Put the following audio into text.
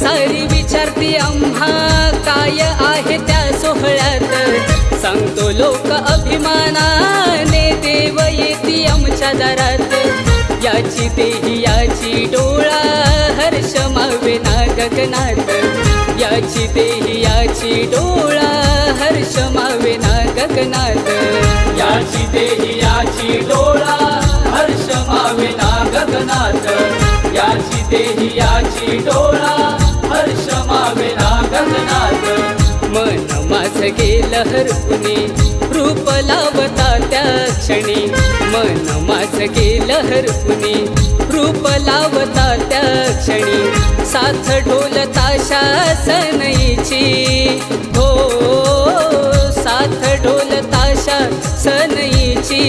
सारी विचारती आम्हा काय आहे त्या सोहळ्यात? सांगतो लोक अभिमानाने देव येती आमच्या दारात. याची देही याची डोळा हर्ष मावे नागकनाथ याची देही याची डोळा हर्ष मावे नागकनाथ याची देही याची डोळा हर्ष मावे नागकनाथ याची देही याची डोळा मन माझं गेलं हरपुनी. रूप लावता त्या क्षणी. मन माझं गेलं हरपुनी. रूप लावता त्या क्षणी. साथ ढोल ताशा सनईची हो साथ ढोल ताशा सनईची